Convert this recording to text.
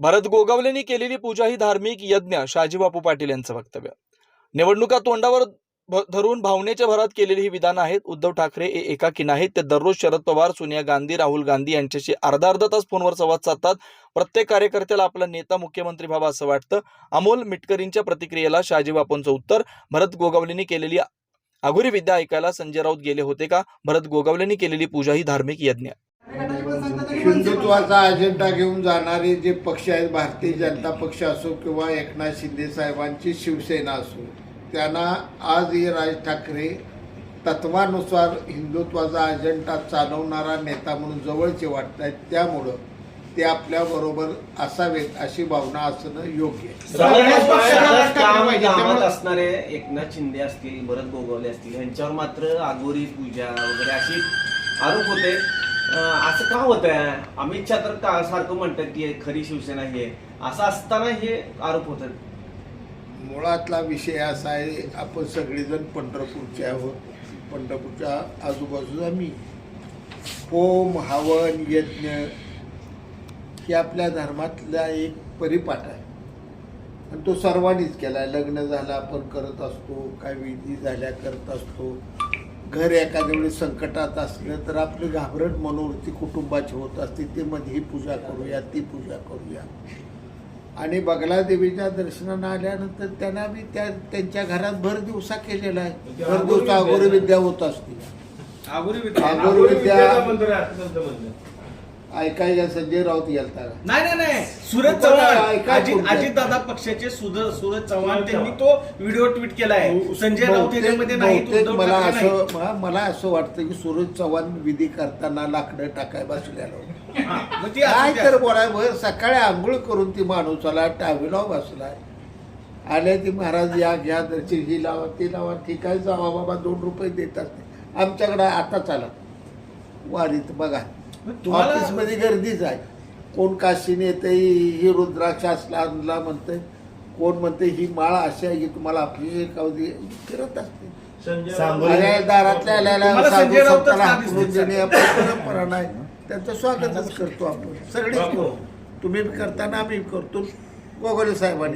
भरत गोगावलेंनी केलेली पूजा ही धार्मिक यज्ञ शहाजीबापू पाटील यांचं वक्तव्य. निवडणुका तोंडावर धरून भावनेच्या भरात केलेली ही विधानं आहेत उद्धव ठाकरे हे एकाकी नाहीत ते दररोज शरद पवार सोनिया गांधी राहुल गांधी यांच्याशी अर्धा अर्धा तास फोनवर संवाद साधतात. प्रत्येक कार्यकर्त्याला आपला नेता मुख्यमंत्री व्हावा असं वाटतं. अमोल मिटकरींच्या प्रतिक्रियेला शाजीबापूंचं उत्तर भरत गोगावलेंनी केलेली अघोरी विद्या ऐकायला संजय राऊत गेले होते का? भरत गोगावलेंनी केलेली पूजा ही धार्मिक यज्ञ. हिंदुत्वाचा अजेंडा घेऊन जाणारे जे पक्ष आहेत भारतीय जनता पक्ष असो किंवा एकनाथ शिंदे साहेबांची शिवसेना असो त्यांना आजही राज ठाकरे तत्वानुसार हिंदुत्वाचा अजेंडा चालवणारा नेता म्हणून जवळचे वाटत आहेत. त्यामुळं ते आपल्याबरोबर असावेत अशी भावना असणं योग्य असणारे एकनाथ शिंदे असतील भरत गोगावले असतील यांच्यावर मात्र आगोरी पूजा वगैरे अशी आरोप होते. असं का होत आहे अमित शहा तर सारखं म्हणतात की खरी शिवसेना ही आहे. असं असताना हे आरोप होतात. मुळातला विषय असा आहे आपण सगळेजण पंढरपूरचे आहोत. पंढरपूरच्या आजूबाजूला मी. होम हवन यज्ञ हे आपल्या धर्मातला एक परिपाठ आहे. आणि तो सर्वांनीच केला आहे लग्न झालं आपण करत असतो. काय विधी झाल्या करत असतो. घर एखाद्या वेळी संकटात असलं तर आपली घाबरट मनोवृत्ती कुटुंबाची होत असते. ते मध्ये ही पूजा करूया ती पूजा करूया. आणि बगला देवीच्या दर्शनाला आल्यानंतर त्यांना बी त्या त्यांच्या घरात भर दिवसा केलेला आहे. भर दिवसा अगोरी विद्या होत असते आगोरी विद्या- ऐकायला संजय राऊत गेलता? नाही नाही नाही. सुरज चव्हाण. अजित दादा पक्षाचे सूरज चव्हाण त्यांनी तो व्हिडिओ ट्विट केलाय. संजय राऊत याच्यामध्ये नाही मला. असं मला- असं वाटतं की सूरज चव्हाण विधी करताना लाकडं टाकाय बसलेलो. मग ती काय. तर बोलाय बरं सकाळी आंघोळ करून ती माणूसाला टावीलाव बसलाय. आले ती महाराज या घ्या दर्शन ही लावा ती लावा ठीक आहे जावा बाबा दोन रुपये देतात. आमच्याकडे आता चाला वारीत बघा. तुम्हाला- ऑफिसमध्ये गर्दीच आहे. कोण काशीने येते ही रुद्राक्षासला आणला म्हणतंय कोण म्हणते ही माळ अशी आहे की तुम्हाला आपली कावदी फिरत असते. दारातल्या परंपरा नाही. त्यांचं स्वागतच करतो आपण. सगळेच करतो. तुम्ही बी करताना आम्ही करतो. गोगोले साहेबांनी